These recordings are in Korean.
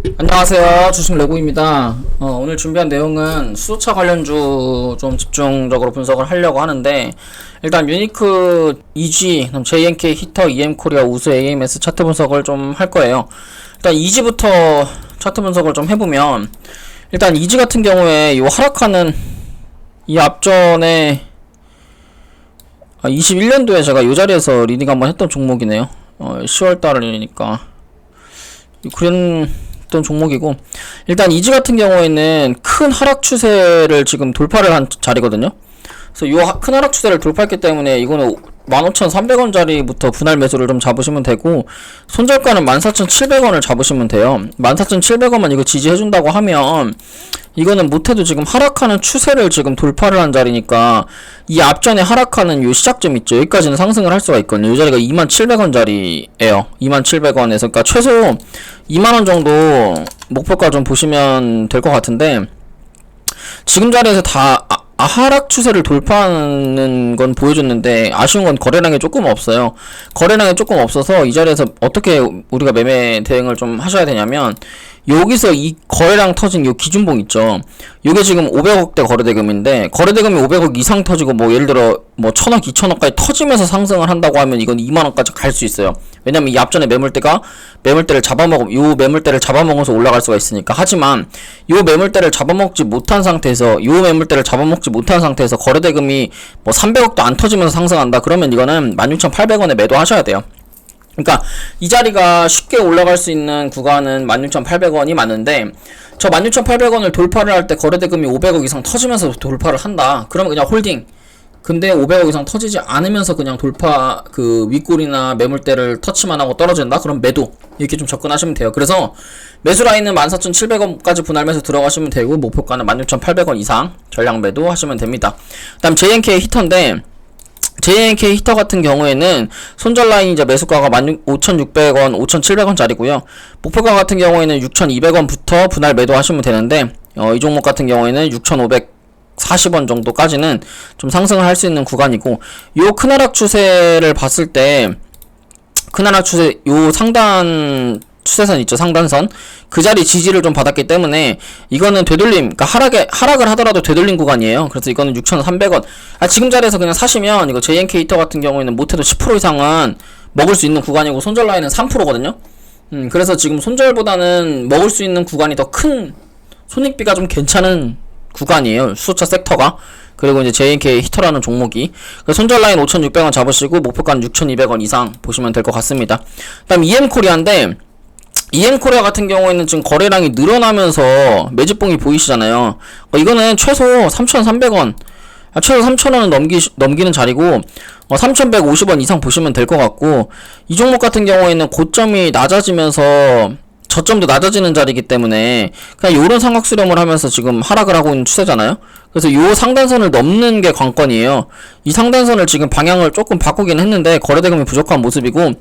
안녕하세요. 주식 레고입니다. 어, 오늘 준비한 내용은 수소차 관련주 좀 집중적으로 분석을 하려고 하는데 일단 유니크 EG, JNK 히터, EM 코리아, 우수 AMS 차트 분석을 좀 할 거예요. 일단 EG부터 차트 분석을 좀 해보면 일단 EG 같은 경우에 이 하락하는 이 앞전에 아, 21년도에 제가 이 자리에서 리딩 한번 했던 종목이네요. 어, 10월 달이니까 그런 어떤 종목이고 일단 이지 같은 경우에는 큰 하락 추세를 지금 돌파를 한 자리거든요. 그래서 이 큰 하락 추세를 돌파했기 때문에 이거는 15,300원짜리부터 분할 매수를 좀 잡으시면 되고 손절가는 14,700원을 잡으시면 돼요. 14,700원만 이거 지지해 준다고 하면 이거는 못해도 지금 하락하는 추세를 지금 돌파를 한 자리니까 이 앞전에 하락하는 요 시작점 있죠. 여기까지는 상승을 할 수가 있거든요. 이 자리가 2700원짜리예요. 2700원에서 그러니까 최소 2만 원 정도 목표가 좀 보시면 될 것 같은데 지금 자리에서 다 아, 아, 하락 추세를 돌파하는 건 보여줬는데 아쉬운 건 거래량이 조금 없어요. 거래량이 조금 없어서 이 자리에서 어떻게 우리가 매매 대응을 좀 하셔야 되냐면 여기서 이 거래량 터진 요 기준봉 있죠. 요게 지금 500억대 거래대금인데 거래대금이 500억 이상 터지고 뭐 예를 들어 뭐 1000억, 2000억까지 터지면서 상승을 한다고 하면 이건 2만 원까지 갈 수 있어요. 왜냐면 이 앞전에 매물대가 매물대를 잡아먹 요 매물대를 잡아먹어서 올라갈 수가 있으니까 하지만 요 매물대를 잡아먹지 못한 상태에서 요 매물대를 잡아먹지 못한 상태에서 거래대금이 뭐 300억도 안 터지면서 상승한다 그러면 이거는 16,800원에 매도하셔야 돼요. 그러니까 이 자리가 쉽게 올라갈 수 있는 구간은 16,800원이 맞는데 저 16,800원을 돌파를 할 때 거래대금이 500억 이상 터지면서 돌파를 한다. 그러면 그냥 홀딩. 근데 500억 이상 터지지 않으면서 그냥 돌파 그 윗골이나 매물대를 터치만 하고 떨어진다? 그럼 매도. 이렇게 좀 접근하시면 돼요. 그래서 매수 라인은 14,700원까지 분할 매수 들어가시면 되고 목표가는 16,800원 이상 전량 매도 하시면 됩니다. 그다음 JNK 히터인데 JNK 히터 같은 경우에는 손절 라인 이제 매수가가 5,600원, 5,700원짜리고요. 목표가 같은 경우에는 6,200원부터 분할 매도하시면 되는데 어, 이 종목 같은 경우에는 6,540원 정도까지는 좀 상승을 할 수 있는 구간이고 요 큰 하락 추세를 봤을 때 큰 하락 추세 요 상단 추세선 있죠 상단선. 그 자리 지지를 좀 받았기 때문에 이거는 되돌림 그러니까 하락에 하락을 하더라도 되돌림 구간이에요. 그래서 이거는 6,300원. 아 지금 자리에서 그냥 사시면 이거 JNK 히터 같은 경우에는 못해도 10% 이상은 먹을 수 있는 구간이고 손절 라인은 3%거든요. 음 그래서 지금 손절보다는 먹을 수 있는 구간이 더 큰 손익비가 좀 괜찮은 구간이에요 수소차 섹터가. 그리고 이제 JNK 히터라는 종목이. 그 손절 라인 5,600원 잡으시고 목표가는 6,200원 이상 보시면 될 것 같습니다. 그다음 EM 코리아인데 EM 코리아 같은 경우에는 지금 거래량이 늘어나면서 매집봉이 보이시잖아요. 어, 이거는 최소 3,300원, 아, 최소 3,000원은 넘기 넘기는 자리고 어, 3,150원 이상 보시면 될 것 같고 이 종목 같은 경우에는 고점이 낮아지면서 저점도 낮아지는 자리이기 때문에 그냥 요런 삼각 수렴을 하면서 지금 하락을 하고 있는 추세잖아요. 그래서 요 상단선을 넘는 게 관건이에요. 이 상단선을 지금 방향을 조금 바꾸긴 했는데 거래대금이 부족한 모습이고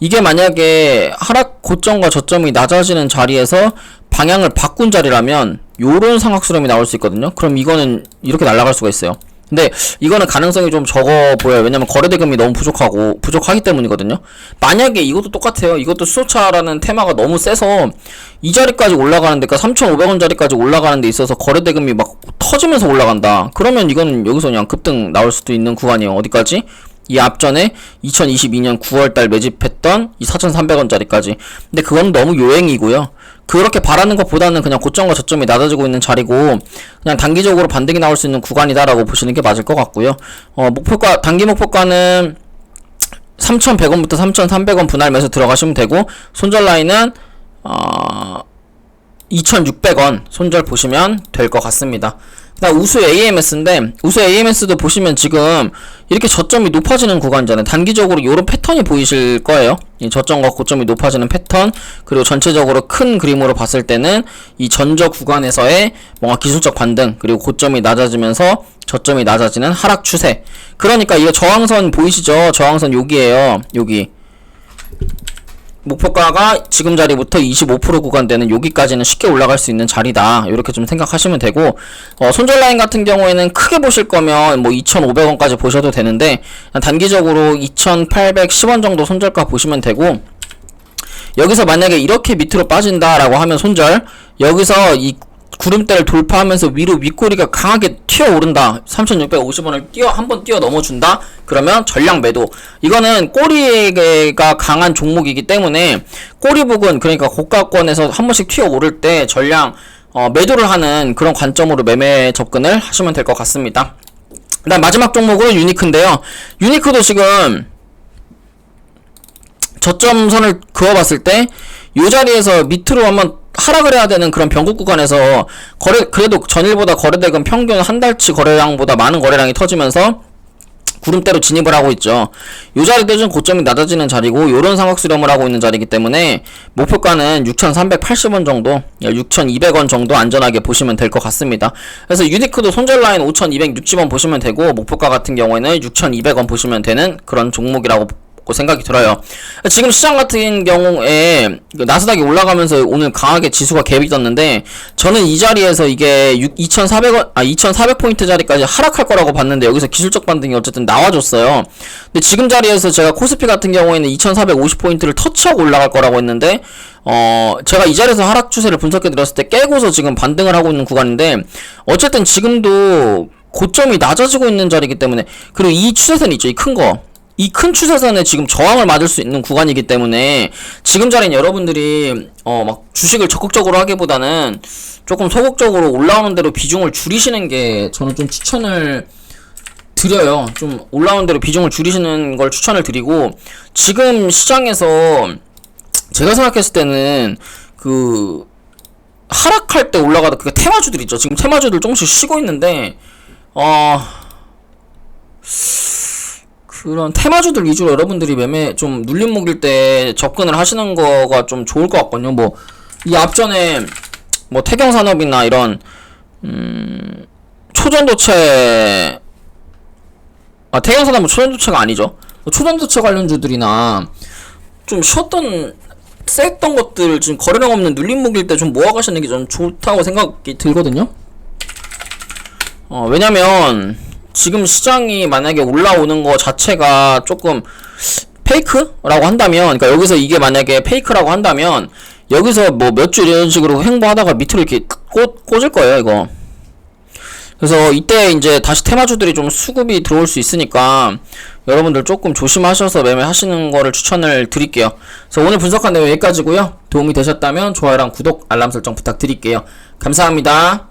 이게 만약에 하락 고점과 저점이 낮아지는 자리에서 방향을 바꾼 자리라면 요런 삼각 수렴이 나올 수 있거든요. 그럼 이거는 이렇게 날아갈 수가 있어요. 근데 이거는 가능성이 좀 적어 보여요. 왜냐면 거래 대금이 너무 부족하고 부족하기 때문이거든요. 만약에 이것도 똑같아요. 이것도 수소차라는 테마가 너무 세서 이 자리까지 올라가는데 그러니까 3,500원짜리까지 올라가는 데 있어서 거래 대금이 막 터지면서 올라간다. 그러면 이거는 여기서 그냥 급등 나올 수도 있는 구간이에요. 어디까지? 이 앞전에 2022년 9월달 매집했던 이 4,300원짜리까지. 근데 그건 너무 요행이고요. 그렇게 바라는 것보다는 그냥 고점과 저점이 낮아지고 있는 자리고 그냥 단기적으로 반등이 나올 수 있는 구간이다라고 보시는 게 맞을 것 같고요. 어, 목표가 단기 목표가는 3,100원부터 3,300원 분할 매수 들어가시면 되고 손절 라인은 어 2,600원 손절 보시면 될 것 같습니다. 그다음 우수 AMS인데 우수 AMS도 보시면 지금 이렇게 저점이 높아지는 구간이잖아요. 단기적으로 이런 패턴이 보이실 거예요. 이 저점과 고점이 높아지는 패턴 그리고 전체적으로 큰 그림으로 봤을 때는 이 전저 구간에서의 뭔가 기술적 반등 그리고 고점이 낮아지면서 저점이 낮아지는 하락 추세. 그러니까 이거 저항선 보이시죠? 저항선 여기에요. 여기. 목표가가 지금 자리부터 25% 구간 되는 여기까지는 쉽게 올라갈 수 있는 자리다. 이렇게 좀 생각하시면 되고 어, 손절 라인 같은 경우에는 크게 보실 거면 뭐 2,500원까지 보셔도 되는데 단기적으로 2,810원 정도 손절가 보시면 되고 여기서 만약에 이렇게 밑으로 빠진다라고 하면 손절 여기서 이 구름대를 돌파하면서 위로 윗꼬리가 강하게 튀어오른다. 3650원을 뛰어 한 번 뛰어 넘어준다. 그러면 전량 매도. 이거는 꼬리가 강한 종목이기 때문에 꼬리북은 그러니까 고가권에서 한 번씩 튀어오를 때 전량 어, 매도를 하는 그런 관점으로 매매 접근을 하시면 될 것 같습니다. 그다음 마지막 종목으로 유니크인데요. 유니크도 지금 저점선을 그어봤을 때 이 자리에서 밑으로 한번 하락을 해야 되는 그런 변곡 구간에서 거래 그래도 전일보다 거래대금 평균 한 달치 거래량보다 많은 거래량이 터지면서 구름대로 진입을 하고 있죠. 요 자리도 좀 고점이 낮아지는 자리고 요런 상황 수렴을 하고 있는 자리이기 때문에 목표가는 6,380원 정도, 6,200원 정도 안전하게 보시면 될 것 같습니다. 그래서 유니크도 손절 라인 5,260원 보시면 되고 목표가 같은 경우에는 6,200원 보시면 되는 그런 종목이라고 생각이 들어요. 지금 시장 같은 경우에 그 나스닥이 올라가면서 오늘 강하게 지수가 갭이 떴는데 저는 이 자리에서 이게 2,400원 아 2,400포인트 자리까지 하락할 거라고 봤는데 여기서 기술적 반등이 어쨌든 나와줬어요. 근데 지금 자리에서 제가 코스피 같은 경우에는 2,450포인트를 터치하고 올라갈 거라고 했는데 어 제가 이 자리에서 하락 추세를 분석해 드렸을 때 깨고서 지금 반등을 하고 있는 구간인데 어쨌든 지금도 고점이 낮아지고 있는 자리이기 때문에 그리고 이 추세선 있죠 이 큰 거. 이 큰 추세선에 지금 저항을 맞을 수 있는 구간이기 때문에 지금 자리는 여러분들이 어 막 주식을 적극적으로 하기보다는 조금 소극적으로 올라오는 대로 비중을 줄이시는 게 저는 좀 추천을 드려요. 좀 올라오는 대로 비중을 줄이시는 걸 추천을 드리고 지금 시장에서 제가 생각했을 때는 그 하락할 때 올라가다 그 테마주들 있죠. 지금 테마주들 조금씩 쉬고 있는데 어 그런 테마주들 위주로 여러분들이 매매 좀 눌림목일 때 접근을 하시는 거가 좀 좋을 것 같거든요. 뭐 이 앞전에 뭐 태경산업이나 이런 음 초전도체 아 태경산업은 초전도체가 아니죠. 뭐 초전도체 관련주들이나 좀 쉬었던 셌던 것들 지금 거래량 없는 눌림목일 때 좀 모아가시는 게 좀 좋다고 생각이 들거든요. 어 왜냐면 지금 시장이 만약에 올라오는 거 자체가 조금 페이크라고 한다면, 그러니까 여기서 이게 만약에 페이크라고 한다면, 여기서 뭐 몇 주 이런 식으로 행보하다가 밑으로 이렇게 꽂, 꽂을 거예요, 이거. 그래서 이때 이제 다시 테마주들이 좀 수급이 들어올 수 있으니까 여러분들 조금 조심하셔서 매매하시는 거를 추천을 드릴게요. 그래서 오늘 분석한 내용 여기까지고요. 도움이 되셨다면 좋아요랑 구독, 알람 설정 부탁드릴게요. 감사합니다.